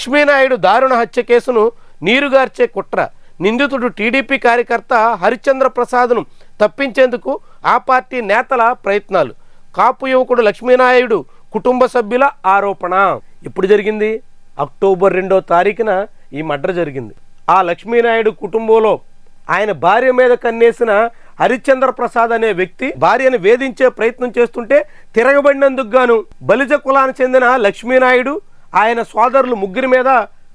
లక్ష్మీనాయుడు దారుణ హత్య కేసును నీరుగార్చే కుట్ర. నిందితుడు టీడీపీ కార్యకర్త హరిశ్చంద్ర ప్రసాద్ను తప్పించేందుకు ఆ పార్టీ నేతల ప్రయత్నాలు. కాపు యువకుడు లక్ష్మీనాయుడు కుటుంబ సభ్యుల ఆరోపణ. ఎప్పుడు జరిగింది? అక్టోబర్ రెండో తారీఖున ఈ మడ్ర జరిగింది. ఆ లక్ష్మీనాయుడు కుటుంబంలో ఆయన భార్య మీద కన్నేసిన హరిశ్చంద్ర ప్రసాద్ అనే వ్యక్తి భార్యను వేధించే ప్రయత్నం చేస్తుంటే తిరగబడినందుకు గాను బలిజ కులానికి చెందిన లక్ష్మీనాయుడు ఆయన సోదరులు ముగ్గురి మీద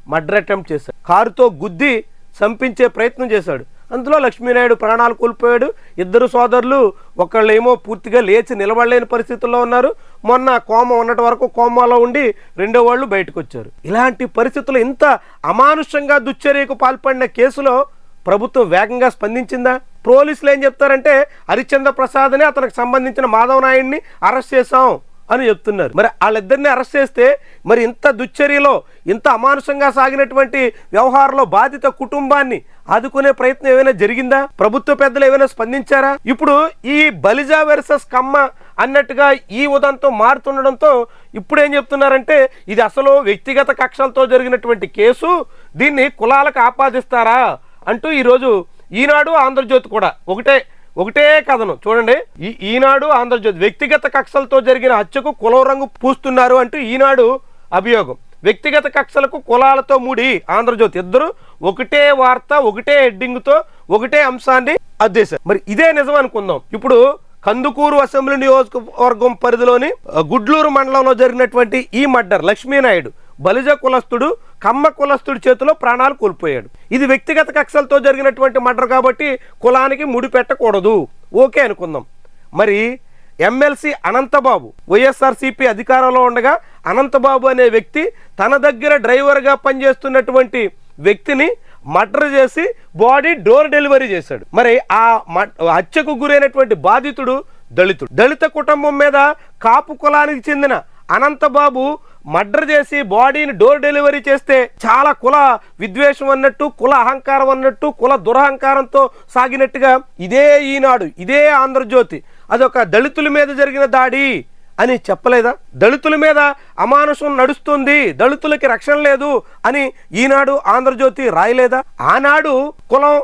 మర్డర్ అటెంప్ట్ చేశాడు కారుతో గుద్ది చంపించే ప్రయత్నం చేశాడు. అందులో లక్ష్మీనాయుడు ప్రాణాలు కోల్పోయాడు. ఇద్దరు సోదరులు ఒకళ్ళేమో పూర్తిగా లేచి నిలబడలేని పరిస్థితుల్లో ఉన్నారు. మొన్న కోమ ఉన్నటి వరకు కోమాలో ఉండి రెండో వాళ్ళు బయటకు వచ్చారు ఇలాంటి పరిస్థితులు ఇంత అమానుషంగా దుశ్చర్యకు పాల్పడిన కేసులో ప్రభుత్వం వేగంగా స్పందించిందా? పోలీసులు ఏం చెప్తారంటే హరిశ్చంద్ర ప్రసాద్ని అతనికి సంబంధించిన మాధవ నాయుడిని అరెస్ట్ చేశాం. అని చెప్తున్నారు. మరి వాళ్ళిద్దరిని అరెస్ట్ చేస్తే మరి ఇంత దుశ్చర్యలో ఇంత అమానుషంగా సాగినటువంటి వ్యవహారంలో బాధిత కుటుంబాన్ని ఆదుకునే ప్రయత్నం ఏమైనా జరిగిందా? ప్రభుత్వ పెద్దలు ఏమైనా స్పందించారా? ఇప్పుడు ఈ బలిజా వెర్సెస్ కమ్మ అన్నట్టుగా ఈ ఉదంతం మారుతుండడంతో ఇప్పుడు ఏం చెప్తున్నారంటే ఇది అసలు వ్యక్తిగత కక్షలతో జరిగినటువంటి కేసు దీన్ని కులాలకు ఆపాదిస్తారా? అంటూ ఈరోజు ఈనాడు ఆంధ్రజ్యోతి కూడా ఒకటే ఒకటే కథను. చూడండి. ఈ ఈనాడు ఆంధ్రజ్యోతి వ్యక్తిగత కక్షలతో జరిగిన హత్యకు కులం రంగు పూస్తున్నారు అంటూ ఈనాడు అభియోగం. వ్యక్తిగత కక్షలకు కులాలతో ముడి ఆంధ్రజ్యోతి ఇద్దరు ఒకటే వార్త ఒకటే హెడ్డింగ్తో ఒకటే అంశాన్ని అద్దేశారు. మరి ఇదే నిజం అనుకుందాం. ఇప్పుడు కందుకూరు అసెంబ్లీ నియోజకవర్గం పరిధిలోని గుడ్లూరు మండలంలో జరిగినటువంటి ఈ మర్డర్ లక్ష్మీనాయుడు బలిజ కులస్తుడు కమ్మ కులస్తుడి చేతిలో ప్రాణాలు కోల్పోయాడు. ఇది వ్యక్తిగత కక్షలతో జరిగినటువంటి మర్డర్ కాబట్టి కులానికి ముడి పెట్టకూడదు. ఓకే అనుకుందాం. మరి ఎమ్మెల్సీ అనంతబాబు వైఎస్ఆర్సీపీ అధికారంలో ఉండగా అనంతబాబు అనే వ్యక్తి తన దగ్గర డ్రైవర్గా పనిచేస్తున్నటువంటి వ్యక్తిని మర్డర్ చేసి బాడీ డోర్ డెలివరీ చేశాడు. మరి ఆ మ- హత్యకు గురైనటువంటి బాధితుడు దళితుడు. దళిత కుటుంబం మీద కాపు కులానికి చెందిన అనంతబాబు మర్డర్ చేసి బాడీని డోర్ డెలివరీ చేస్తే చాలా కుల విద్వేషం అన్నట్టు కుల అహంకారం అన్నట్టు కుల దురహంకారంతో సాగినట్టుగా ఇదే ఈనాడు ఇదే ఆంధ్రజ్యోతి. అదొక దళితుల మీద జరిగిన దాడి. అని చెప్పలేదా? దళితుల మీద అమానుషం నడుస్తుంది దళితులకి రక్షణ లేదు అని ఈనాడు ఆంధ్రజ్యోతి రాయలేదా? ఆనాడు కులం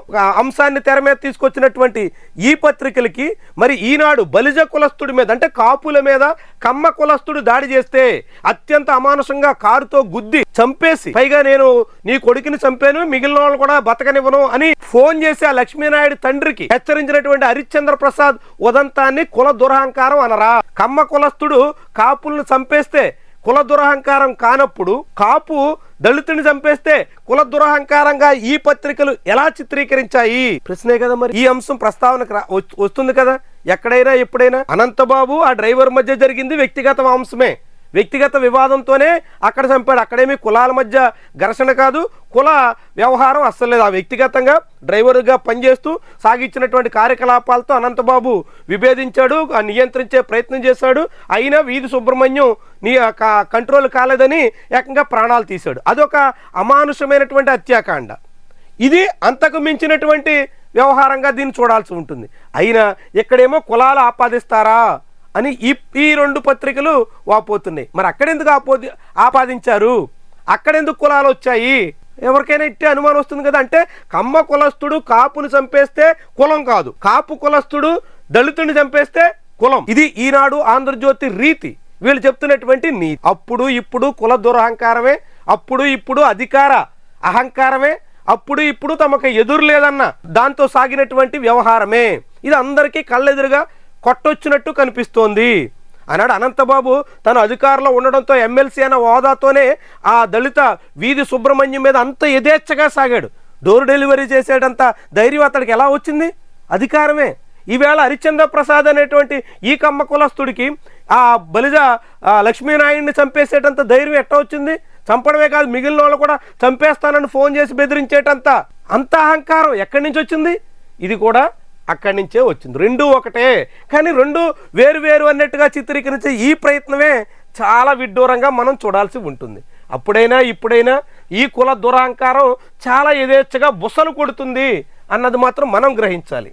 అంశాన్ని తెర మీద తీసుకొచ్చినటువంటి ఈ పత్రికలకి మరి ఈనాడు బలిజ కులస్తుడి మీద అంటే కాపుల మీద కమ్మ కులస్తుడు దాడి చేస్తే అత్యంత అమానుషంగా కారుతో గుద్ది చంపేసి పైగా నేను నీ కొడుకుని చంపాను మిగిలిన వాళ్ళు కూడా బతకనివ్వను అని ఫోన్ చేసి ఆ లక్ష్మీనాయుడు తండ్రికి హెచ్చరించినటువంటి హరిశ్చంద్ర ప్రసాద్ ఉదంతాన్ని కుల దురహంకారం అనరా. కమ్మ కులస్తు భక్తుడు కాపులను చంపేస్తే కుల దురహంకారం కానప్పుడు కాపు దళితుని చంపేస్తే కుల దురహంకారంగా ఈ పత్రికలు ఎలా చిత్రీకరించాయి? ప్రశ్నే కదా మరి. ఈ అంశం ప్రస్తావనకు రా- వస్తుంది కదా. ఎక్కడైనా ఎప్పుడైనా. అనంతబాబు ఆ డ్రైవర్ మధ్య జరిగింది వ్యక్తిగత అంశమే. వ్యక్తిగత వివాదంతోనే అక్కడ చంపాడు. అక్కడేమి కులాల మధ్య ఘర్షణ కాదు. కుల వ్యవహారం అస్సలు లేదు. ఆ వ్యక్తిగతంగా డ్రైవర్గా పనిచేస్తూ సాగించినటువంటి కార్యకలాపాలతో అనంతబాబు విభేదించాడు. నియంత్రించే ప్రయత్నం చేశాడు. అయినా వీధి సుబ్రహ్మణ్యం నీ కంట్రోల్ కాలేదని ఏకంగా ప్రాణాలు తీశాడు. అదొక అమానుషమైనటువంటి హత్యాకాండ. ఇది అంతకు మించినటువంటి వ్యవహారంగా దీన్ని చూడాల్సి ఉంటుంది. అయినా ఇక్కడేమో కులాలు ఆపాదిస్తారా? అని ఈ ఈ రెండు పత్రికలు వాపోతున్నాయి. మరి అక్కడెందుకు ఆపోది ఆపాదించారు? అక్కడెందుకు కులాలు వచ్చాయి? ఎవరికైనా ఇట్టే అనుమానం వస్తుంది కదా అంటే కమ్మ కులస్తుడు కాపుని చంపేస్తే కులం కాదు. కాపు కులస్తుడు దళితుడిని చంపేస్తే కులం. ఇది ఈనాడు ఆంధ్రజ్యోతి రీతి. వీళ్ళు చెప్తున్నటువంటి నీతి. అప్పుడు ఇప్పుడు కుల దురహంకారమే అప్పుడు ఇప్పుడు అధికార అహంకారమే అప్పుడు ఇప్పుడు తమకు ఎదురు లేదన్న దాంతో సాగినటువంటి వ్యవహారమే. ఇది అందరికీ కళ్ళెదురుగా కొట్టొచ్చినట్టు కనిపిస్తోంది. అన్నాడు అనంతబాబు. తను అధికారంలో ఉండడంతో ఎమ్మెల్సీ అన్న హోదాతోనే ఆ దళిత వీధి సుబ్రహ్మణ్యం మీద అంత యథేచ్ఛగా సాగాడు. డోర్ డెలివరీ చేసేటంత ధైర్యం అతడికి ఎలా వచ్చింది? అధికారమే. ఈవేళ హరిశ్చంద్ర ప్రసాద్ అనేటువంటి ఈ కమ్మ కులస్తుడికి ఆ బలిజ ఆ లక్ష్మీనాయుడిని చంపేసేటంత ధైర్యం ఎట్ట వచ్చింది? చంపడమే కాదు మిగిలిన వాళ్ళు కూడా చంపేస్తానని ఫోన్ చేసి బెదిరించేటంత అంత అహంకారం ఎక్కడి నుంచి వచ్చింది? ఇది కూడా అక్కడి నుంచే వచ్చింది. రెండు ఒకటే. కానీ రెండు వేరు వేరు అన్నట్టుగా చిత్రీకరించే ఈ ప్రయత్నమే చాలా విడ్డూరంగా మనం చూడాల్సి ఉంటుంది. అప్పుడైనా ఇప్పుడైనా ఈ కుల దురహంకారం చాలా యథేచ్ఛగా బుసలు కొడుతుంది అన్నది మాత్రం మనం గ్రహించాలి.